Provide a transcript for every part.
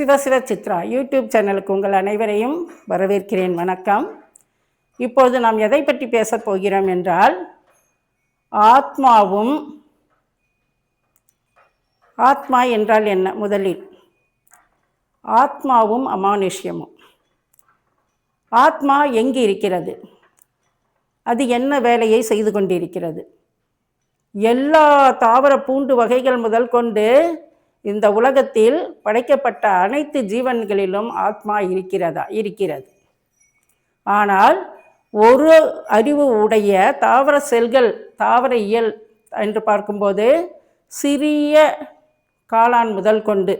Shiva Shiva Chitra YouTube சேனலுக்கு உங்கள் அனைவரையும் வரவேற்கிறேன். வணக்கம். இப்போது நாம் எதை பற்றி பேசப் போகிறோம் என்றால் ஆத்மாவும் ஆத்மா என்றால் என்ன? முதலில் ஆத்மாவும் அமானுஷ்யமும். ஆத்மா எங்கு இருக்கிறது? அது என்ன வேலையை செய்து கொண்டிருக்கிறது? எல்லா தாவர பூண்டு வகைகள் முதல் கொண்டு இந்த உலகத்தில் படைக்கப்பட்ட அனைத்து ஜீவன்களிலும் ஆத்மா இருக்கிறதா இருக்கிறது. ஆனால் ஒரு அறிவு உடைய தாவர செல்கள் தாவர இயல் என்று பார்க்கும்போது சிறிய காளான் முதல் கொண்டு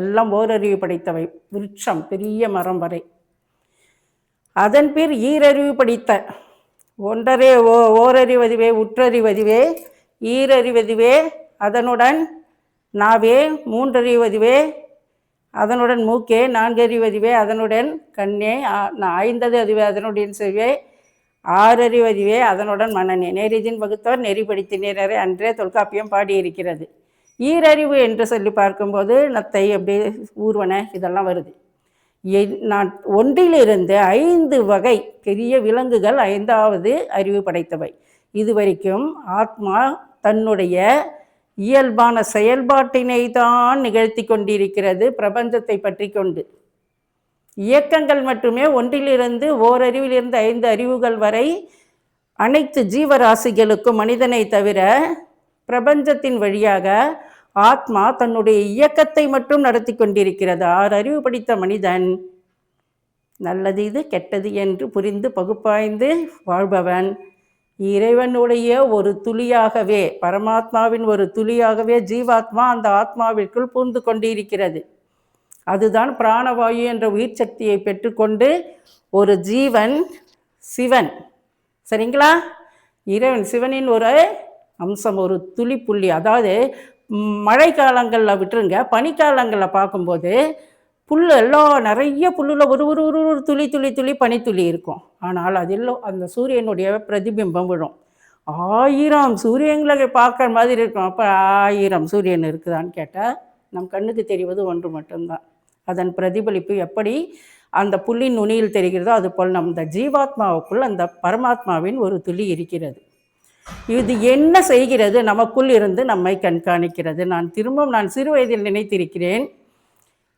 எல்லாம் ஓரறிவு படைத்தவை. விருட்சம் பெரிய மரம் வரை. அதன் பின் ஈரறிவு படித்த ஒன்றரே ஓ ஓரறிவதுவே உற்றறிவதுவே ஈரறிவதுவே அதனுடன் நாவே மூன்றறிவதுவே அதனுடன் மூக்கே நான்கறிவதுவே அதனுடன் கண்ணே ஆ- ஐந்தது அதுவே அதனுடன் செவ்வே ஆறறிவதுவே அதனுடன் மனநே. நேரிதின் வகுத்தோர் நெறிப்படுத்தினரே அன்றே தொல்காப்பியம் பாடியிருக்கிறது. ஈரறிவு என்று சொல்லி பார்க்கும்போது நத்தை அப்படி ஊர்வன இதெல்லாம் வருது. என்- நான் ஒன்றிலிருந்து ஐந்து வகை பெரிய விலங்குகள் ஐந்தாவது அறிவு படைத்தவை. இதுவரைக்கும் ஆத்மா தன்னுடைய இயல்பான செயல்பாட்டினை தான் நிகழ்த்தி கொண்டிருக்கிறது பிரபஞ்சத்தை பற்றி கொண்டு. இயக்கங்கள் மட்டுமே ஒன்றிலிருந்து ஓரறிவிலிருந்து ஐந்து அறிவுகள் வரை அனைத்து ஜீவராசிகளுக்கும் மனிதனை தவிர பிரபஞ்சத்தின் வழியாக ஆத்மா தன்னுடைய இயக்கத்தை மட்டும் நடத்தி கொண்டிருக்கிறது. ஆறு அறிவு படித்த மனிதன் நல்லது இது கெட்டது என்று புரிந்து பகுப்பாய்ந்து வாழ்பவன். இறைவனுடைய ஒரு துளியாகவே பரமாத்மாவின் ஒரு துளியாகவே ஜீவாத்மா அந்த ஆத்மாவிற்குள் பூந்து கொண்டிருக்கிறது. அதுதான் பிராணவாயு என்ற உயிர் சக்தியை பெற்றுக்கொண்டு ஒரு ஜீவன் சிவன். சரிங்களா? இறைவன் சிவனின் ஒரு அம்சம் ஒரு துளி புள்ளி. அதாவது மழை காலங்களில் விட்டுருங்க பனிக்காலங்களில் பார்க்கும்போது புல் எல்லாம் நிறைய புல்லில் ஒரு ஒரு ஒரு ஒரு துளி துளி துளி பனித்துளி இருக்கும். ஆனால் அதில் அந்த சூரியனுடைய பிரதிபிம்பம் விழும். ஆயிரம் சூரியன்களை பார்க்குற மாதிரி இருக்கும். அப்போ ஆயிரம் சூரியன் இருக்குதான்னு கேட்டால் நம் கண்ணுக்கு தெரிவது ஒன்று மட்டும்தான். அதன் பிரதிபலிப்பு எப்படி அந்த புள்ளின் நுனியில் தெரிகிறதோ அதுபோல் நம் இந்த ஜீவாத்மாவுக்குள் அந்த பரமாத்மாவின் ஒரு துளி இருக்கிறது. இது என்ன செய்கிறது? நமக்குள் இருந்து நம்மை கண்காணிக்கிறது. நான் திரும்பவும் நான் சிறு வயதில் நினைத்திருக்கிறேன்.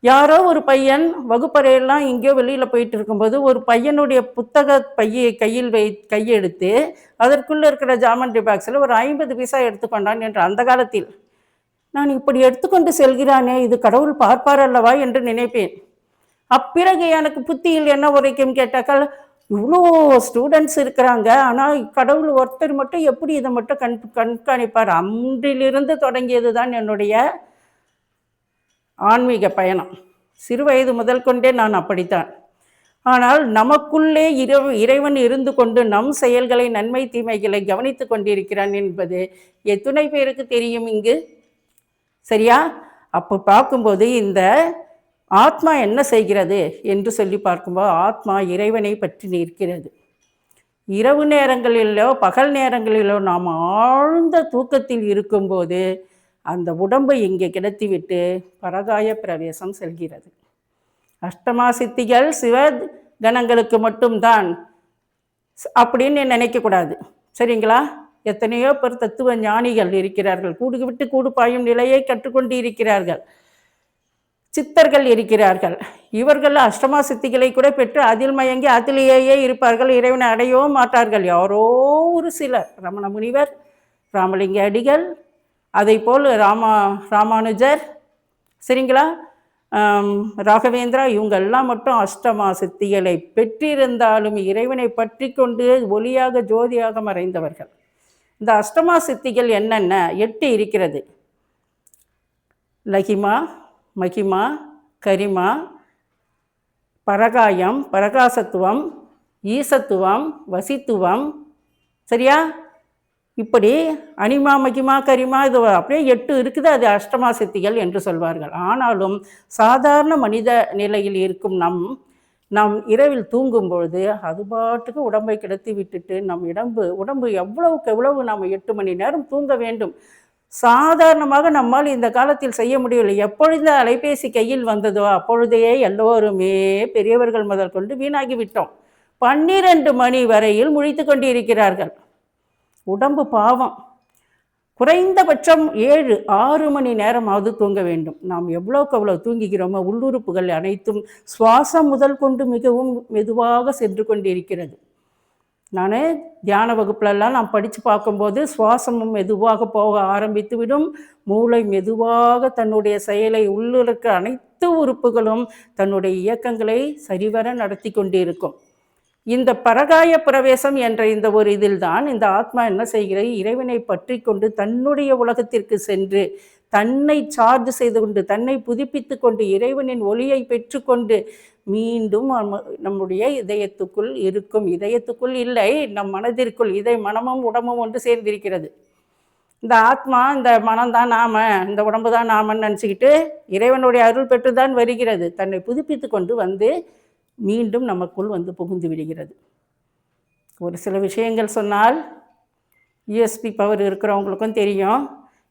யாரோ ஒரு பையன் வகுப்பறையெல்லாம் எங்கேயோ வெளியில் போயிட்டு இருக்கும்போது ஒரு பையனுடைய புத்தக பையை கையில் வை கையெடுத்து அதற்குள்ளே இருக்கிற ஜாமண்ட்ரி பாக்ஸில் ஒரு ஐம்பது பைசா எடுத்துக்கொண்டான் என்று அந்த காலத்தில். நான் இப்படி எடுத்துக்கொண்டு செல்கிறானே இது கடவுள் பார்ப்பார் அல்லவா என்று நினைப்பேன். அப்பிறகு எனக்கு புத்தியில் என்ன உரைக்கும் கேட்டாக்கால் இவ்வளோ ஸ்டூடெண்ட்ஸ் இருக்கிறாங்க ஆனால் கடவுள் ஒருத்தர் மட்டும் எப்படி இதை மட்டும் கண் கண்காணிப்பார்? அன்றிலிருந்து தொடங்கியது தான் என்னுடைய ஆன்மீக பயணம். சிறு வயது முதல் கொண்டே நான் அப்படித்தான். ஆனால் நமக்குள்ளே இரவு இறைவன் இருந்து கொண்டு நம் செயல்களை நன்மை தீமைகளை கவனித்து கொண்டிருக்கிறான் என்பது எத்துணை பேருக்கு தெரியும் இங்கு. சரியா? அப்போ பார்க்கும்போது இந்த ஆத்மா என்ன செய்கிறது என்று சொல்லி பார்க்கும்போது ஆத்மா இறைவனை பற்றி நிற்கிறது. இரவு நேரங்களிலோ பகல் நேரங்களிலோ நாம் ஆழ்ந்த தூக்கத்தில் இருக்கும்போது அந்த உடம்பை இங்கே கிடத்திவிட்டு பரகாய பிரவேசம் செல்கிறது. அஷ்டமா சித்திகள் சிவ கணங்களுக்கு மட்டும்தான் அப்படின்னு நினைக்கக்கூடாது. சரிங்களா? எத்தனையோ பேர் தத்துவ ஞானிகள் இருக்கிறார்கள். கூடு விட்டு கூடு பாயும் நிலையை கற்றுக்கொண்டு இருக்கிறார்கள் சித்தர்கள் இருக்கிறார்கள். இவர்கள் அஷ்டமா சித்திகளை கூட பெற்று அதில் மயங்கி அதிலேயே இருப்பார்கள். இறைவனை அடையவும் மாட்டார்கள். யாரோ ஒரு சிலர் ரமண முனிவர் ராமலிங்க அடிகள் அதை போல் ராமா ராமானுஜர் சரிங்களா? ராகவேந்திரா இவங்கெல்லாம் மட்டும் அஷ்டமா சித்திகளை பெற்றிருந்தாலும் இறைவனை பற்றி கொண்டு ஒளியாக ஜோதியாக மறைந்தவர்கள். இந்த அஷ்டமா சித்திகள் என்னென்ன? எட்டு இருக்கிறது. லகிமா மகிமா கரிமா பரகாயம் பரகாசத்துவம் ஈசத்துவம் வசித்துவம் சரியா? இப்படி அனிமா மகிமா கரிமா இது அப்படியே எட்டு இருக்குது அது அஷ்டமா சித்திகள் என்று சொல்வார்கள். ஆனாலும் சாதாரண மனித நிலையில் இருக்கும் நம் நாம் இரவில் தூங்கும் பொழுது அது பாட்டுக்கு உடம்பை கிடத்தி விட்டுட்டு நம் உடம்பு உடம்பு எவ்வளவுக்கு எவ்வளவு நாம் எட்டு மணி நேரம் தூங்க வேண்டும்? சாதாரணமாக நம்மால் இந்த காலத்தில் செய்ய முடியவில்லை. எப்பொழுது அலைபேசி கையில் வந்ததோ அப்பொழுதே எல்லோருமே பெரியவர்கள் முதல் கொண்டு வீணாகி விட்டோம் பன்னிரண்டு மணி வரையில் முழித்து கொண்டிருக்கிறார்கள். உடம்பு பாவம். குறைந்தபட்சம் ஏழு ஆறு மணி நேரமாவது தூங்க வேண்டும். நாம் எவ்வளோக்கு அவ்வளோ தூங்குகிறோமோ உள்ளுறுப்புகள் அனைத்தும் சுவாசம் முதல் கொண்டு மிகவும் மெதுவாக சென்று கொண்டிருக்கிறது. நான் தியான வகுப்புலலாம் நான் படித்து பார்க்கும்போது சுவாசமும் மெதுவாக போக ஆரம்பித்து விடும் மூளை மெதுவாக தன்னுடைய செயலை உள்ளிருக்க அனைத்து உறுப்புகளும் தன்னுடைய இயக்கங்களை சரிவர நடத்தி கொண்டிருக்கும். இந்த பரகாய பிரவேசம் என்ற இந்த ஒரு இதில்தான் இந்த ஆத்மா என்ன செய்கிறது? இறைவனை பற்றி கொண்டு தன்னுடைய உலகத்திற்கு சென்று தன்னை சார்ஜ் செய்து கொண்டு தன்னை புதுப்பித்து கொண்டு இறைவனின் ஒளியை பெற்றுக்கொண்டு மீண்டும் நம்முடைய இதயத்துக்குள் இருக்கும். இதயத்துக்குள் இல்லை நம் மனதிற்குள் இதை மனமும் உடம்பும் ஒன்று சேர்ந்திருக்கிறது. இந்த ஆத்மா இந்த மனம்தான் நாம இந்த உடம்பு தான் நாமன்னு நினச்சிக்கிட்டு இறைவனுடைய அருள் பெற்று தான் வருகிறது. தன்னை புதுப்பித்து கொண்டு வந்து மீண்டும் நமக்குள் வந்து புகுந்து விடுகிறது. ஒரு சில விஷயங்கள் சொன்னால் யூஎஸ்பி பவர் இருக்கிறவங்களுக்கும் தெரியும்.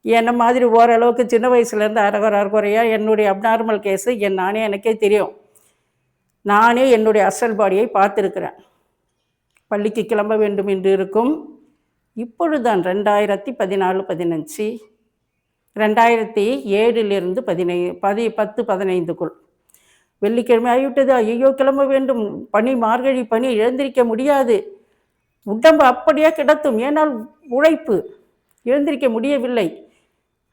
என்ன மாதிரி ஓரளவுக்கு சின்ன வயசுலேருந்து அரகுற அரைகுறையாக என்னுடைய அப்நார்மல் கேஸு என் நானே எனக்கே தெரியும். நானே என்னுடைய அசல் பாடியை பார்த்துருக்கிறேன். பள்ளிக்கு கிளம்ப வேண்டும் என்று இருக்கும். இப்பொழுதுதான் ரெண்டாயிரத்தி பதினாலு பதினஞ்சு. ரெண்டாயிரத்தி ஏழிலிருந்து பதினை பதி பத்து பதினைந்துக்குள். வெள்ளிக்கிழமை ஆகிவிட்டது. ஐயோ கிளம்ப வேண்டும். பனி மார்கழி பனி எழுந்திருக்க முடியாது. உடம்பு அப்படியே கிடத்தும் ஏனால் உழைப்பு. எழுந்திருக்க முடியவில்லை.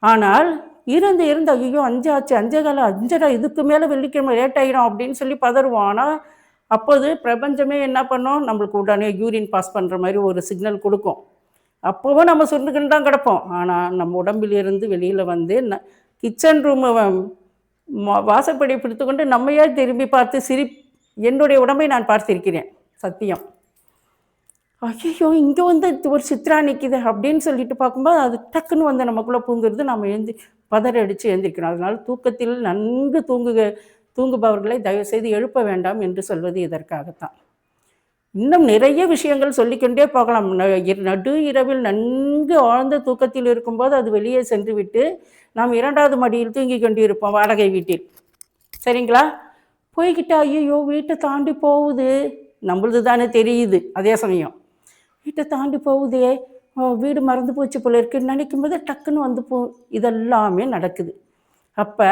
ஆனால் இருந்து இருந்து ஐயோ அஞ்சாச்சு அஞ்சே கால இதுக்கு மேலே வெள்ளிக்கிழமை லேட் ஆகிடும் அப்படின்னு சொல்லி பதறுவோம். ஆனால் அப்போது பிரபஞ்சமே என்ன பண்ணோம்? நம்மளுக்கு உடனே யூரின் பாஸ் பண்ணுற மாதிரி ஒரு சிக்னல் கொடுக்கும். அப்போவும் நம்ம சுருண்டுக்கிட்டு தான் கிடப்போம். ஆனால் நம்ம உடம்பிலிருந்து வெளியில் வந்து கிச்சன் ரூமை வாசப்படி பிடித்துக்கொண்டு நம்மையே திரும்பி பார்த்து சிரி என்னுடைய உடம்பை நான் பார்த்திருக்கிறேன். சத்தியம். ஐயோ இங்கே வந்து ஒரு சித்ரா நிற்கிது அப்படின்னு சொல்லிட்டு பார்க்கும்போது அது டக்குன்னு வந்து நமக்குள்ளே பூங்குறது நம்ம எழுந்து பதறடிச்சு அடித்து எழுந்திருக்கிறோம். அதனால் தூக்கத்தில் நன்கு தூங்குக தூங்குபவர்களை தயவுசெய்து எழுப்ப வேண்டாம் என்று சொல்வது இதற்காகத்தான். இன்னும் நிறைய விஷயங்கள் சொல்லிக்கொண்டே போகலாம். ந- நடு இரவில் நன்கு ஆழ்ந்த தூக்கத்தில் இருக்கும்போது அது வெளியே சென்று விட்டு நாம் இரண்டாவது மடியில் தூங்கி கொண்டிருப்போம் வாடகை வீட்டில். சரிங்களா? போய்கிட்டா ஐயோ வீட்டை தாண்டி போகுது. நம்மளது தானே தெரியுது அதே சமயம். வீட்டை தாண்டி போகுதே. வீடு மறந்து போச்சு போல இருக்குன்னு நினைக்கும் போது டக்குன்னு வந்து போ இதெல்லாமே நடக்குது. அப்போ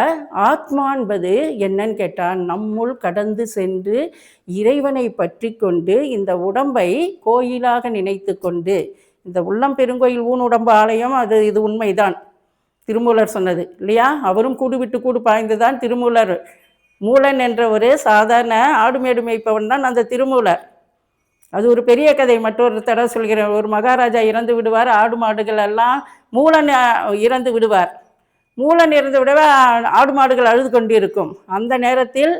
ஆத்மா என்பது என்னன்னு கேட்டால் நம்முள் கடந்து சென்று இறைவனை பற்றி கொண்டு இந்த உடம்பை கோயிலாக நினைத்து கொண்டு இந்த உள்ளம் பெருங்கோயில் ஊன் உடம்பு ஆலயம் அது இது உண்மைதான். திருமூலர் சொன்னது இல்லையா? அவரும் கூடு விட்டு கூடு பாய்ந்துதான் திருமூலர். மூலன் என்ற ஒரு சாதாரண ஆடு மேடு மேய்ப்பவன் தான் அந்த திருமூலர். அது ஒரு பெரிய கதை மற்றொரு தடவை சொல்கிறேன். ஒரு மகாராஜா இறந்து விடுவார் ஆடு மாடுகள் எல்லாம் மூலன் இறந்து விடுவார். மூளை நிறைந்து விடவே ஆடு மாடுகள் அழுது கொண்டிருக்கும். அந்த நேரத்தில்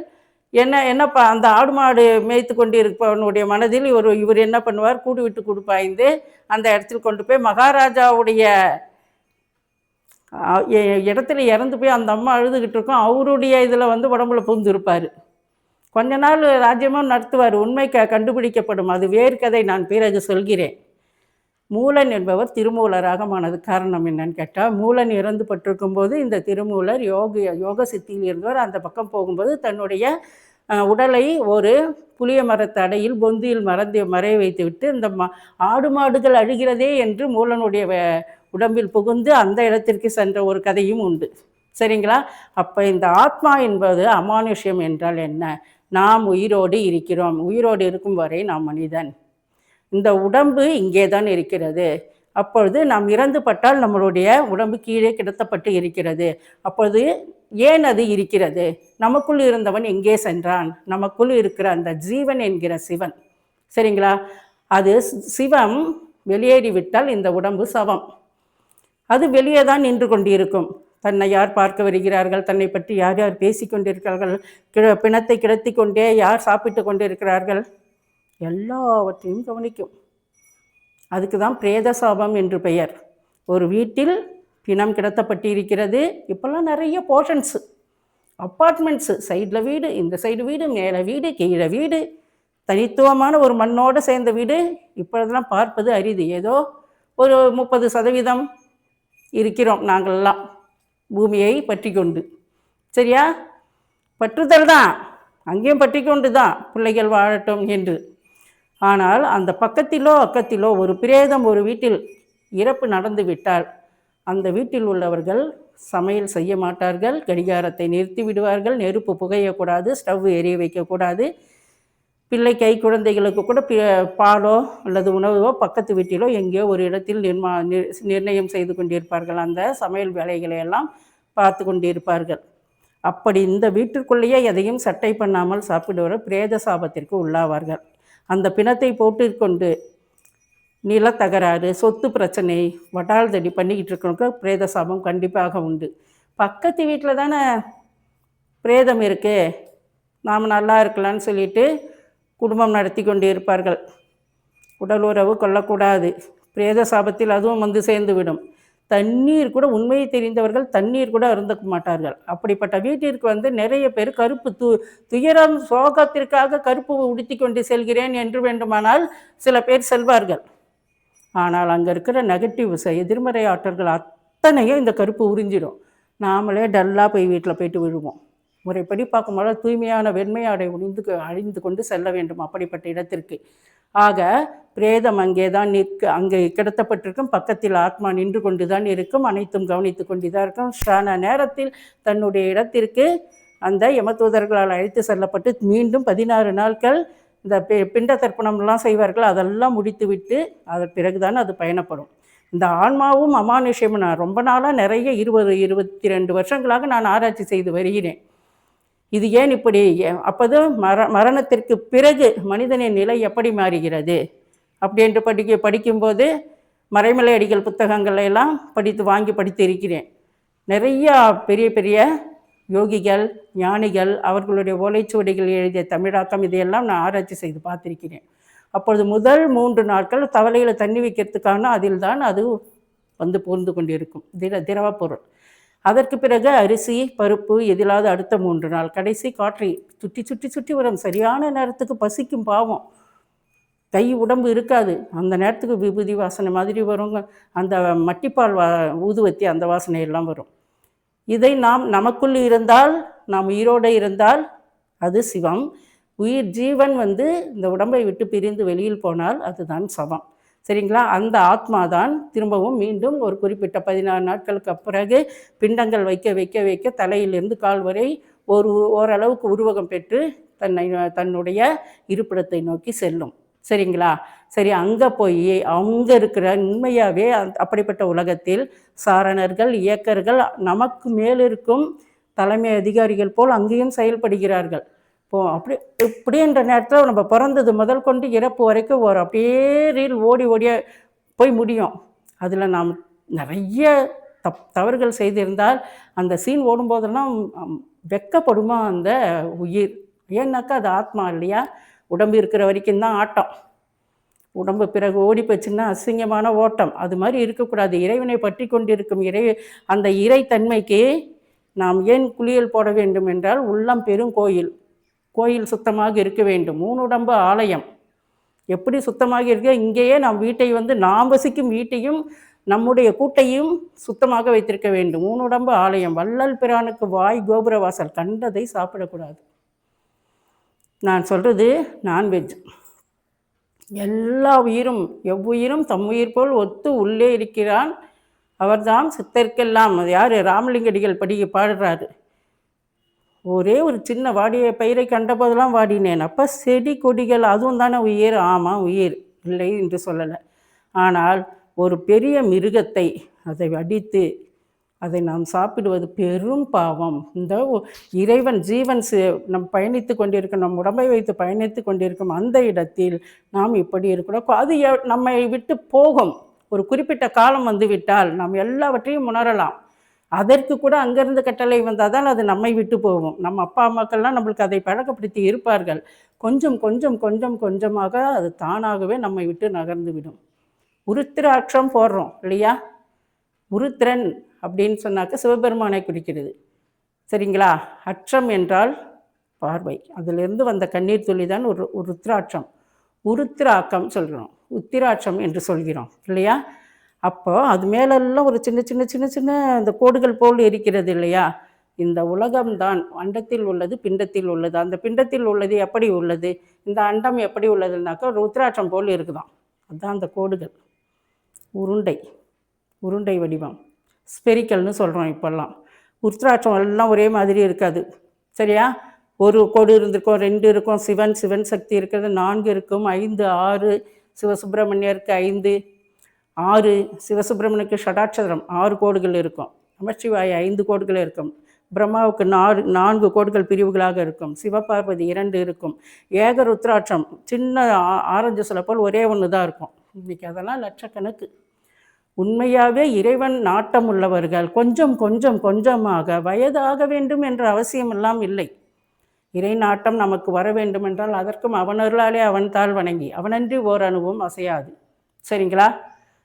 என்ன என்னப்பா அந்த ஆடு மாடு மேய்த்து கொண்டிருப்பவனுடைய மனதில் இவர் இவர் என்ன பண்ணுவார்? கூடு விட்டு கூடு பாய்ந்து அந்த இடத்தில் கொண்டு போய் மகாராஜாவுடைய இடத்துல இறந்து போய் அந்த அம்மா அழுதுகிட்டு இருக்கும். அவருடைய இதில் வந்து உடம்புல புகுந்திருப்பார். கொஞ்ச நாள் ராஜ்யமும் நடத்துவார். உண்மை க கண்டுபிடிக்கப்படும். அது வேறு கதை நான் பிறகு சொல்கிறேன். மூலன் என்பவர் திருமூலராக மானது காரணம் என்னன்னு கேட்டால் மூலன் இறந்து பட்டிருக்கும் போது இந்த திருமூலர் யோக யோக சித்தியில் இருந்தவர். அந்த பக்கம் போகும்போது தன்னுடைய உடலை ஒரு புளிய மரத்தடையில் பொந்தியில் மறந்து மறைய வைத்துவிட்டு இந்த ம ஆடு மாடுகள் அழுகிறதே என்று மூலனுடைய உடம்பில் புகுந்து அந்த இடத்திற்கு சென்ற ஒரு கதையும் உண்டு. சரிங்களா? அப்போ இந்த ஆத்மா என்பது அமானுஷ்யம் என்றால் என்ன? நாம் உயிரோடு இருக்கிறோம். உயிரோடு இருக்கும் வரை நாம் மனிதன். இந்த உடம்பு இங்கே தான் இருக்கிறது. அப்பொழுது நாம் இறந்து பட்டால் நம்மளுடைய உடம்பு கீழே கிடத்தப்பட்டு இருக்கிறது. அப்பொழுது ஏன் அது இருக்கிறது? நமக்குள் இருந்தவன் எங்கே சென்றான்? நமக்குள் இருக்கிற அந்த ஜீவன் என்கிற சிவன். சரிங்களா? அது சிவம் வெளியேறிவிட்டால் இந்த உடம்பு சவம். அது வெளியே தான் நின்று கொண்டிருக்கும். தன்னை யார் பார்க்க வருகிறார்கள்? தன்னை பற்றி யார் யார் பேசி கொண்டிருக்கிறார்கள் கிட பிணத்தை கிடத்தி கொண்டே யார் சாப்பிட்டு கொண்டிருக்கிறார்கள்? எல்லாவற்றையும் கவனிக்கும். அதுக்கு தான் பிரேத சாபம் என்று பெயர். ஒரு வீட்டில் பிணம் கிடத்தப்பட்டிருக்கிறது. இப்போல்லாம் நிறைய போர்ஷன்ஸு அப்பார்ட்மெண்ட்ஸு சைடில் வீடு இந்த சைடு வீடு மேலே வீடு கீழே வீடு தனித்துவமான ஒரு மண்ணோடு சேர்ந்த வீடு. இப்பொழுதெல்லாம் பார்ப்பது அரிது. ஏதோ ஒரு முப்பது சதவீதம் இருக்கிறோம் நாங்கள்லாம் பூமியை பற்றி கொண்டு சரியா? பற்றுதல் தான். அங்கேயும் பற்றி கொண்டு தான். பிள்ளைகள் வாழட்டும் என்று. ஆனால் அந்த பக்கத்திலோ அக்கத்திலோ ஒரு பிரேதம் ஒரு வீட்டில் இறப்பு நடந்து விட்டால் அந்த வீட்டில் உள்ளவர்கள் சமையல் செய்ய மாட்டார்கள் கடிகாரத்தை நிறுத்தி விடுவார்கள் நெருப்பு புகையக்கூடாது ஸ்டவ் எரிய வைக்கக்கூடாது பிள்ளை கை குழந்தைகளுக்கு கூட பி பாலோ அல்லது உணவோ பக்கத்து வீட்டிலோ எங்கேயோ ஒரு இடத்தில் நிர்மா நிர்ணயம் செய்து கொண்டிருப்பார்கள். அந்த சமையல் வேலைகளை எல்லாம் பார்த்து கொண்டிருப்பார்கள். அப்படி இந்த வீட்டிற்குள்ளேயே எதையும் சட்டை பண்ணாமல் சாப்பிடுவர பிரேத சாபத்திற்கு உள்ளாவார்கள். அந்த பிணத்தை போட்டு கொண்டு நிலத்தகராறு சொத்து பிரச்சனை வட்டால் தடி பண்ணிக்கிட்டு இருக்கிறவங்க பிரேத சாபம் கண்டிப்பாக உண்டு. பக்கத்து வீட்டில் தானே பிரேதம் இருக்கே நாம் நல்லா இருக்கலாம்னு சொல்லிட்டு குடும்பம் நடத்தி கொண்டு இருப்பார்கள். உடல் உறவு கொள்ளக்கூடாது. பிரேத சாபத்தில் அதுவும் வந்து சேர்ந்து விடும் தண்ணீர் கூட உண்மையை தெரிந்தவர்கள் தண்ணீர் கூட இருந்துக்க மாட்டார்கள். அப்படிப்பட்ட வீட்டிற்கு வந்து நிறைய பேர் கருப்பு து துயரம் சோகத்திற்காக கருப்பு உடுத்தி கொண்டு செல்கிறேன் என்று வேண்டுமானால் சில பேர் செல்வார்கள். ஆனால் அங்கே இருக்கிற நெகட்டிவ்ஸ் எதிர்மறை ஆற்றல்கள் அத்தனையும் இந்த கருப்பு உறிஞ்சிடும் நாமளே டல்லாக போய் வீட்டில் போயிட்டு விழுவோம். முறைப்படி பார்க்கும்போது தூய்மையான வெண்மையாடை உணிந்து அழிந்து கொண்டு செல்ல வேண்டும் அப்படிப்பட்ட இடத்திற்கு. ஆக பிரேதம் அங்கே தான் நிற்க அங்கே கிடத்தப்பட்டிருக்கும். பக்கத்தில் ஆத்மா நின்று கொண்டு தான் இருக்கும். அனைத்தும் கவனித்து கொண்டு தான் இருக்கும். ஸ்ரான நேரத்தில் தன்னுடைய இடத்திற்கு அந்த யமதூதர்களால் அழைத்து செல்லப்பட்டு மீண்டும் பதினாறு நாட்கள் இந்த பிண்ட தர்ப்பணம்லாம் செய்வார்கள். அதெல்லாம் முடித்துவிட்டு அதன் பிறகுதான் அது பயணப்படும். இந்த ஆன்மாவும் அமானுஷ்யமும் நான் ரொம்ப நாளாக நிறைய இருபது இருபத்தி ரெண்டு வருஷங்களாக நான் ஆராய்ச்சி செய்து வருகிறேன். இது ஏன் இப்படி? அப்போது மர மரணத்திற்கு பிறகு மனிதனின் நிலை எப்படி மாறுகிறது? அப்படின்ட்டு படிக்க படிக்கும்போது மறைமலை அடிகள் புத்தகங்களை எல்லாம் படித்து வாங்கி படித்து இருக்கிறேன் நிறையா பெரிய பெரிய யோகிகள் ஞானிகள் அவர்களுடைய ஓலைச்சுவடிகள் எழுதிய தமிழாக்கம் இதையெல்லாம் நான் ஆராய்ச்சி செய்து பார்த்திருக்கிறேன். அப்பொழுது முதல் மூன்று நாட்கள் தவளையில் தண்ணி வைக்கிறதுக்கான அதில் தான் அது வந்து பூர்ந்து கொண்டிருக்கும். திர திரவ பொருள். அதற்கு பிறகு அரிசி பருப்பு எதிலாவது அடுத்த மூன்று நாள் கடைசி காற்றை சுற்றி சுற்றி சுற்றி வரும். சரியான நேரத்துக்கு பசிக்கும் பாவம். கை உடம்பு இருக்காது. அந்த நேரத்துக்கு விபூதி வாசனை மாதிரி வருங்க. அந்த மட்டிப்பால் வா ஊதுவத்தி அந்த வாசனை எல்லாம் வரும். இதை நாம் நமக்குள் இருந்தால் நாம் உயிரோடு இருந்தால் அது சிவம். உயிர் ஜீவன் வந்து இந்த உடம்பை விட்டு பிரிந்து வெளியில் போனால் அதுதான் சவம் சரிங்களா? அந்த ஆத்மா தான் திரும்பவும் மீண்டும் ஒரு குறிப்பிட்ட பதினாறு நாட்களுக்கு பிறகு பிண்டங்கள் வைக்க வைக்க வைக்க தலையிலிருந்து கால் வரை ஒரு ஓரளவுக்கு உருவகம் பெற்று தன்னை தன்னுடைய இருப்பிடத்தை நோக்கி செல்லும். சரிங்களா? சரி அங்கே போய் அங்கே இருக்கிற உண்மையாகவே அப்படிப்பட்ட உலகத்தில் சாரணர்கள் இயக்கர்கள் நமக்கு மேலிருக்கும் தலைமை அதிகாரிகள் போல் அங்கேயும் செயல்படுகிறார்கள். இப்போ அப்படி இப்படின்ற நேரத்தில் நம்ம பிறந்தது முதல் கொண்டு இறப்பு வரைக்கும் ஒரு அப்படியே ரீல் ஓடி ஓடிய போய் முடியும். அதில் நாம் நிறைய தப் தவறுகள் செய்திருந்தால் அந்த சீன் ஓடும்போதெல்லாம் வெக்கப்படுமா வெட்கப்படுமா அந்த உயிர்? ஏன்னாக்கா அது ஆத்மா இல்லையா? உடம்பு இருக்கிற வரைக்கும் தான் ஆட்டம். உடம்பு பிறகு ஓடி போச்சுன்னா அசிங்கமான ஓட்டம். அது மாதிரி இருக்கக்கூடாது. இறைவனை பற்றி கொண்டிருக்கும் இறை அந்த இறைத்தன்மைக்கு நாம் ஏன் குளியல் போட வேண்டும் என்றால் உள்ளம் பெரும் கோயில். சுத்தமாக இருக்க வேண்டும். மூணுடம்பு ஆலயம். எப்படி சுத்தமாக இருக்க இங்கேயே நாம் வீட்டை வந்து நாம் வசிக்கும் வீட்டையும் நம்முடைய கூட்டையும் சுத்தமாக வைத்திருக்க வேண்டும். மூணுடம்பு ஆலயம். வள்ளல் பிரானுக்கு வாய் கோபுர வாசல். கண்டதை சாப்பிடக்கூடாது. நான் சொல்கிறது நான்வெஜ் எல்லா உயிரும் எவ்வுயிரும் தம் உயிர் போல் ஒத்து உள்ளே இருக்கிறான். அவர்தான் சித்தர்க்கெல்லாம். அது யார்? ராமலிங்கடிகள் படி பாடுறாரு. ஒரே ஒரு சின்ன வாடிய பயிரை கண்டபோதெல்லாம் வாடினேன். அப்போ செடி கொடிகள் அதுவும் தானே உயிர்? ஆமாம் உயிர். இல்லை என்று சொல்லலை. ஆனால் ஒரு பெரிய மிருகத்தை அதை அடித்து அதை நாம் சாப்பிடுவது பெரும் பாவம். இந்த இறைவன் ஜீவன் சி- நம் பயணித்து கொண்டிருக்கும் நம் உடம்பை வைத்து பயணித்து கொண்டிருக்கும் அந்த இடத்தில் நாம் இப்படி இருக்கிறோம் அது நம்மை விட்டு போகும். ஒரு குறிப்பிட்ட காலம் வந்து விட்டால் நாம் எல்லாவற்றையும் உணரலாம். அதற்கு கூட அங்கிருந்து கட்டளை வந்தால் தான் அது நம்மை விட்டு போகும். நம்ம அப்பா அம்மாக்கள்லாம் நம்மளுக்கு அதை பழக்கப்படுத்தி இருப்பார்கள். கொஞ்சம் கொஞ்சம் கொஞ்சம் கொஞ்சமாக அது தானாகவே நம்மை விட்டு நகர்ந்து விடும். உருத்திராட்சம் போடுறோம் இல்லையா? உருத்திரன் அப்படின்னு சொன்னாக்க சிவபெருமானை குறிக்கிறது. சரிங்களா? அற்றம் என்றால் பார்வை. அதிலிருந்து வந்த கண்ணீர் துளி தான் ஒரு ருத்ராட்சம். உருத்திராக்கம் சொல்கிறோம் உத்திராட்சம் என்று சொல்கிறோம். இல்லையா? அப்போ அது மேலெல்லாம் ஒரு சின்ன சின்ன சின்ன சின்ன அந்த கோடுகள் போல் இருக்கிறது இல்லையா? இந்த உலகம்தான் அண்டத்தில் உள்ளது பிண்டத்தில் உள்ளது. அந்த பிண்டத்தில் உள்ளது எப்படி உள்ளது? இந்த அண்டம் எப்படி உள்ளதுனாக்கா ஒரு உத்திராட்சம் போல் இருக்குதாம். அதுதான் அந்த கோடுகள். உருண்டை. உருண்டை வடிவம். ஸ்பெரிக்கல்னு சொல்கிறோம் இப்போல்லாம். உருத்ராட்சம் எல்லாம் ஒரே மாதிரி இருக்காது. சரியா? ஒரு கோடு இருந்திருக்கும் ரெண்டு இருக்கும் சிவன் சிவன் சக்தி இருக்கிறது நான்கு இருக்கும் ஐந்து ஆறு சிவசுப்பிரமணியருக்கு ஐந்து ஆறு சிவசுப்பிரமணியக்கு ஷடாட்சரம் ஆறு கோடுகள் இருக்கும். நமச்சிவாய் ஐந்து கோடுகள் இருக்கும். பிரம்மாவுக்கு நாலு நான்கு கோடுகள் பிரிவுகளாக இருக்கும். சிவபார்வதி இரண்டு இருக்கும். ஏக ருத்ராட்சம் சின்ன ஆ- ஆரஞ்சு சில போல் ஒரே ஒன்று தான் இருக்கும். இன்றைக்கி அதெல்லாம் லட்சக்கணக்கு. உண்மையாகவே இறைவன் நாட்டம் உள்ளவர்கள் கொஞ்சம் கொஞ்சம் கொஞ்சமாக வயதாக வேண்டும் என்ற அவசியமெல்லாம் இல்லை. இறை நாட்டம் நமக்கு வர வேண்டுமென்றால் அதற்கும் அவனருளாலே அவன் தாழ் வணங்கி அவனன்றி ஓர் அணுவும் அசையாது. சரிங்களா?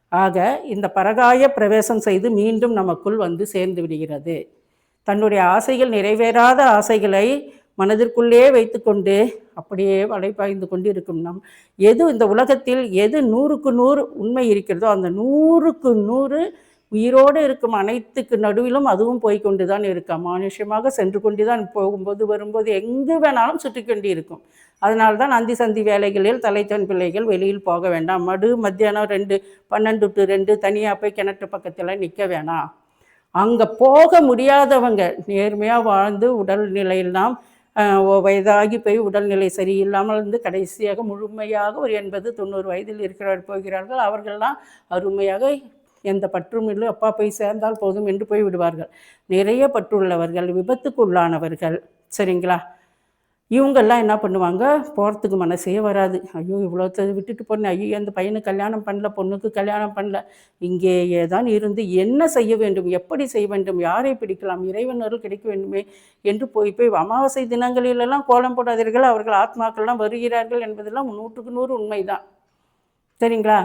ஆக இந்த பரகாய பிரவேசம் செய்து மீண்டும் நமக்குள் வந்து சேர்ந்து விடுகிறது. தன்னுடைய ஆசைகள் நிறைவேறாத ஆசைகளை மனதிற்குள்ளே வைத்துக்கொண்டு அப்படியே வலைப்பாய்ந்து கொண்டு இருக்கும் நாம். எது இந்த உலகத்தில் எது நூறுக்கு நூறு உண்மை இருக்கிறதோ அந்த நூறுக்கு நூறு உயிரோடு இருக்கும் அனைத்துக்கு நடுவிலும் அதுவும் போய்கொண்டு தான் இருக்கும். அமானுஷ்யமாக சென்று கொண்டு தான் போகும்போது வரும்போது எங்கு வேணாலும் சுற்றி கொண்டு இருக்கும் அதனால தான் அந்தி சந்தி வேலைகளில் தலைத்தன் பிள்ளைகள் வெளியில் போக வேண்டாம். மடு மத்தியானம் ரெண்டு பன்னெண்டு டு ரெண்டு தனியாக போய் கிணற்று பக்கத்தில் நிற்க வேணாம். அங்கே போக முடியாதவங்க நேர்மையாக வாழ்ந்து உடல் நிலையில்தான் வயதாகி போய் உடல்நிலை சரியில்லாமல் இருந்து கடைசியாக முழுமையாக ஒரு எண்பது தொண்ணூறு வயதில் இருக்கிறவர் போகிறார்கள். அவர்கள்லாம் அருமையாக எந்த பற்றும் இல்லை. அப்பா போய் சேர்ந்தால் போதும் என்று போய் விடுவார்கள். நிறைய பற்றுள்ளவர்கள் விபத்துக்கு உள்ளானவர்கள் சரிங்களா? இவங்கெல்லாம் என்ன பண்ணுவாங்க? போகிறதுக்கு மனசே வராது. ஐயோ இவ்வளோத்த விட்டுட்டு போனேன் ஐயோ அந்த பையனுக்கு கல்யாணம் பண்ணல பொண்ணுக்கு கல்யாணம் பண்ணல. இங்கேயே தான் இருந்து என்ன செய்ய வேண்டும்? எப்படி செய்ய வேண்டும்? யாரை பிடிக்கலாம்? இறைவனர்கள் கிடைக்க வேண்டுமே என்று போய் போய் அமாவாசை தினங்களிலெல்லாம் கோலம் போடாதீர்கள். அவர்கள் ஆத்மாக்கள்லாம் வருகிறார்கள் என்பதெல்லாம் நூற்றுக்கு நூறு உண்மைதான். சரிங்களா?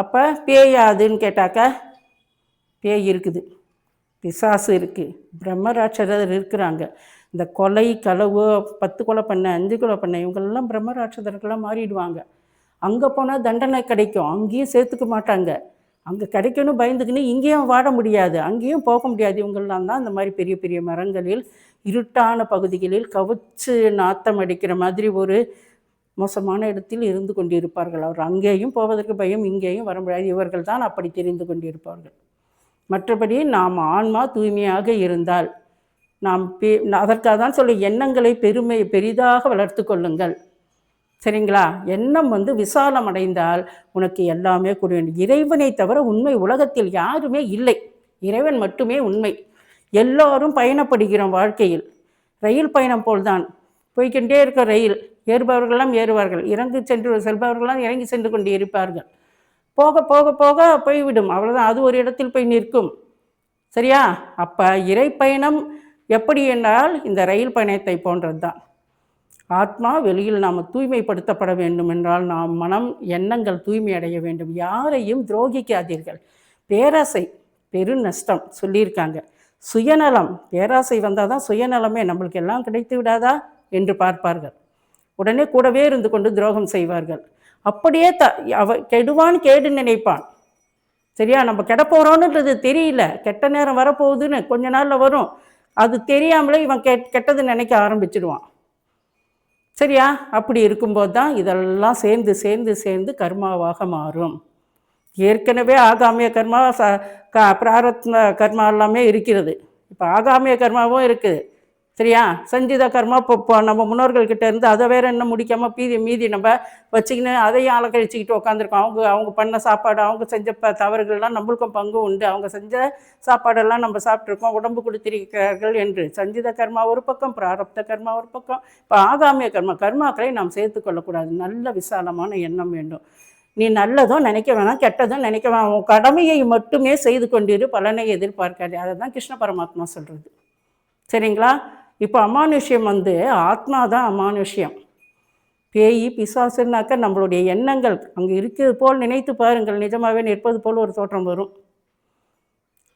அப்போ பேயாதுன்னு கேட்டாக்கா பேய் இருக்குது. பிசாசு இருக்குது பிரம்மராட்சரர் இருக்கிறாங்க. இந்த கொலை களவு பத்து கொலை பண்ண அஞ்சு கொலை பண்ண இவங்களெல்லாம் பிரம்மராட்சதர்களாக மாறிடுவாங்க. அங்கே போனால் தண்டனை கிடைக்கும். அங்கேயும் சேர்த்துக்க மாட்டாங்க. அங்கே கிடைக்கணும் பயந்துக்குன்னு இங்கேயும் வாட முடியாது. அங்கேயும் போக முடியாது. இவங்கெல்லாம் தான் இந்த மாதிரி பெரிய பெரிய மரங்களில் இருட்டான பகுதிகளில் கவிச்சு நாத்தம் அடிக்கிற மாதிரி ஒரு மோசமான இடத்தில் இருந்து கொண்டிருப்பார்கள். அவர் அங்கேயும் போவதற்கு பயம் இங்கேயும் வர முடியாது. இவர்கள் தான் அப்படி தெரிந்து கொண்டிருப்பார்கள். மற்றபடி நாம் ஆன்மா தூய்மையாக இருந்தால் நாம் பெ அதற்காக தான் சொல்லி எண்ணங்களை பெருமை பெரிதாக வளர்த்து கொள்ளுங்கள். சரிங்களா? எண்ணம் வந்து விசாலம் அடைந்தால் உனக்கு எல்லாமே கூடிய இறைவனை தவிர உண்மை உலகத்தில் யாருமே இல்லை. இறைவன் மட்டுமே உண்மை. எல்லோரும் பயணப்படுகிறோம் வாழ்க்கையில். ரயில் பயணம் போல்தான். போய்க்கொண்டே இருக்க ரயில் ஏறுபவர்களெல்லாம் ஏறுவார்கள். இறங்கி சென்று செல்பவர்களெல்லாம் இறங்கி சென்று கொண்டு இருப்பார்கள். போக போக போக போய்விடும். அவ்வளோதான் அது ஒரு இடத்தில் போய் நிற்கும். சரியா? அப்போ இறைப்பயணம் எப்படி என்றால் இந்த ரயில் பயணத்தை போன்றது தான் ஆத்மா வெளியில் நாம் தூய்மைப்படுத்தப்பட வேண்டும் என்றால் நாம் மனம் எண்ணங்கள் தூய்மை அடைய வேண்டும். யாரையும் துரோகிக்காதீர்கள். பேராசை பெரு நஷ்டம் சொல்லியிருக்காங்க. சுயநலம் பேராசை வந்தால் தான் சுயநலமே நம்மளுக்கு எல்லாம் கிடைத்து விடாதா? என்று பார்ப்பார்கள். உடனே கூடவே இருந்து கொண்டு துரோகம் செய்வார்கள். அப்படியே த அவ கெடுவான் கேடு நினைப்பான். சரியா நம்ம கெட போகிறோன்றது தெரியல. கெட்ட நேரம் வரப்போகுதுன்னு கொஞ்ச நாளில் வரும். அது தெரியாமலே இவன் கெ கெட்டது நினைக்க ஆரம்பிச்சிடுவான். சரியா? அப்படி இருக்கும்போது தான் இதெல்லாம் சேர்ந்து சேர்ந்து சேர்ந்து கர்மாவாக மாறும். ஏற்கனவே ஆகாமிய கர்மா ச க பிராரத்ன கர்மா எல்லாமே இருக்கிறது. இப்போ ஆகாமிய கர்மாவும் இருக்குது. சரியா? சஞ்சித கர்மா இப்போ நம்ம முன்னோர்கள்கிட்ட இருந்து அதை வேற என்ன முடிக்காமல் மீதி மீதி நம்ம வச்சுக்கின்னு அதையும் அலக்கழிச்சிக்கிட்டு உட்காந்துருக்கோம் அவங்க அவங்க பண்ண சாப்பாடு அவங்க செஞ்ச ப தவறுகள்லாம் நம்மளுக்கும் பங்கு உண்டு. அவங்க செஞ்ச சாப்பாடெல்லாம் நம்ம சாப்பிட்ருக்கோம் உடம்பு கொடுத்திருக்கிறார்கள் என்று. சஞ்சித கர்மா ஒரு பக்கம் பிராரப்த கர்மா ஒரு பக்கம். இப்போ ஆகாமிய கர்மா கர்மாக்களை நாம் சேர்த்து கொள்ளக்கூடாது. நல்ல விசாலமான எண்ணம் வேண்டும். நீ நல்லதும் நினைக்க வேணாம் கெட்டதும் நினைக்க வேணாம். உன் கடமையை மட்டுமே செய்து கொண்டிரு பலனை எதிர்பார்க்காது. அதை தான் கிருஷ்ண பரமாத்மா சொல்கிறது சரிங்களா? இப்போ அமானுஷ்யம் வந்து ஆத்மா தான் அமானுஷ்யம். பேய் பிசாசுனாக்க நம்மளுடைய எண்ணங்கள் அங்கே இருக்கிறது போல் நினைத்து பாருங்கள். நிஜமாகவே நிற்பது போல் ஒரு தோற்றம் வரும்.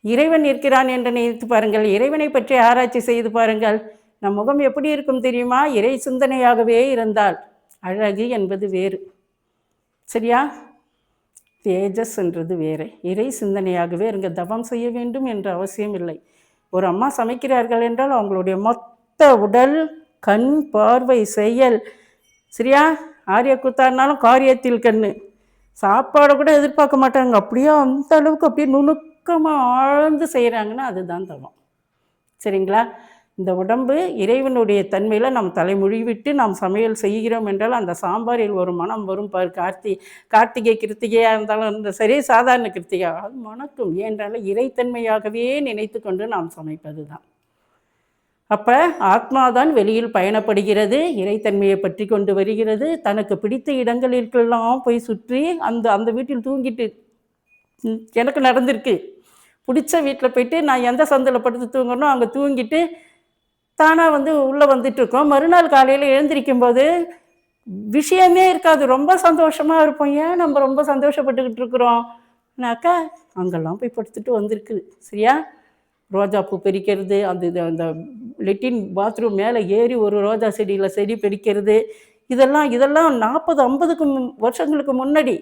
இறைவன் இருக்கிறான் என்று நினைத்து பாருங்கள். இறைவனை பற்றி ஆராய்ச்சி செய்து பாருங்கள். நம் முகம் எப்படி இருக்கும் தெரியுமா? இறை சிந்தனையாகவே இருந்தால் அழகு என்பது வேறு. சரியா? தேஜஸ் என்றது வேறு. இறை சிந்தனையாகவே இருங்க. தவம் செய்ய வேண்டும் என்ற அவசியம் இல்லை. ஒரு அம்மா சமைக்கிறார்கள் என்றால் அவங்களுடைய மொத்த உடல் கண் பார்வை செயல். சரியா? ஆரிய கூத்தாடினாலும் காரியத்தில் கண்ணு. சாப்பாடை கூட எதிர்பார்க்க மாட்டாங்க. அப்படியே அந்த அளவுக்கு அப்படியே நுணுக்கமாக ஆழ்ந்து செய்கிறாங்கன்னா அதுதான் தவம். சரிங்களா? இந்த உடம்பு இறைவனுடைய தன்மையில் நாம் தலைமொழிவிட்டு நாம் சமையல் செய்கிறோம் என்றால் அந்த சாம்பாரில் ஒரு மனம் வரும் பார் கார்த்தி கார்த்திகை கிருத்திகையாக இருந்தாலும் இந்த சரி சாதாரண கிருத்திகை. அது மணக்கும். ஏன்றாலும் இறைத்தன்மையாகவே நினைத்து கொண்டு நாம் சமைப்பது தான் அப்போ ஆத்மாதான் வெளியில் பயணப்படுகிறது இறைத்தன்மையை பற்றி கொண்டு வருகிறது. தனக்கு பிடித்த இடங்களிற்கெல்லாம் போய் சுற்றி அந்த அந்த வீட்டில் தூங்கிட்டு எனக்கு நடந்திருக்கு. பிடிச்ச வீட்டில் போயிட்டு நான் எந்த சந்தில் படுத்து தூங்கணும் அங்கே தூங்கிட்டு தானாக வந்து உள்ளே வந்துட்டுருக்கோம். மறுநாள் காலையில் எழுந்திருக்கும் போது விஷயமே இருக்காது. ரொம்ப சந்தோஷமாக இருப்போம். ஏன் நம்ம ரொம்ப சந்தோஷப்பட்டுக்கிட்டு இருக்கிறோம்னாக்கா அங்கெல்லாம் போய் படுத்துட்டு வந்திருக்கு. சரியா? ரோஜா பூ பறிக்கிறது அந்த அந்த லெட்டின் பாத்ரூம் மேலே ஏறி ஒரு ரோஜா செடியில் செடி பறிக்கிறது இதெல்லாம் இதெல்லாம் நாற்பது ஐம்பதுக்கு வருஷங்களுக்கு முன்னாடி.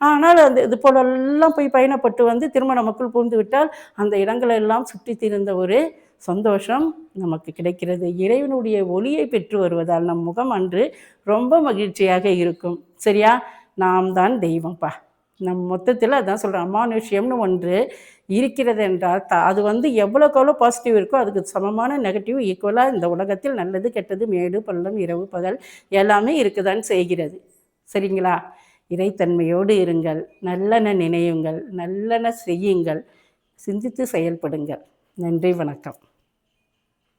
ஆனால் அந்த இது போலெல்லாம் போய் பயணப்பட்டு வந்து திருமண மக்கள் புகுந்து விட்டால் அந்த இடங்களெல்லாம் சுற்றி திரிந்த ஒரு சந்தோஷம் நமக்கு கிடைக்கிறது. இறைவனுடைய ஒளியை பெற்று வருவதால் நம் முகம் அன்று ரொம்ப மகிழ்ச்சியாக இருக்கும். சரியா? நாம் தான் தெய்வம்ப்பா நம் மொத்தத்தில் அதான் சொல்கிறேன் அமானுஷ்யம்னு ஒன்று இருக்கிறது என்றால் த அது வந்து எவ்வளோக்கு எவ்வளோ பாசிட்டிவ் இருக்கோ அதுக்கு சமமான நெகட்டிவ் ஈக்குவலாக இந்த உலகத்தில் நல்லது கெட்டது மேடு பள்ளம் இரவு பகல் எல்லாமே இருக்குதான் செய்கிறது. சரிங்களா? இறைத்தன்மையோடு இருங்கள். நல்லன நினையுங்கள். நல்லன செய்யுங்கள். சிந்தித்து செயல்படுங்கள். நன்றி வணக்கம்.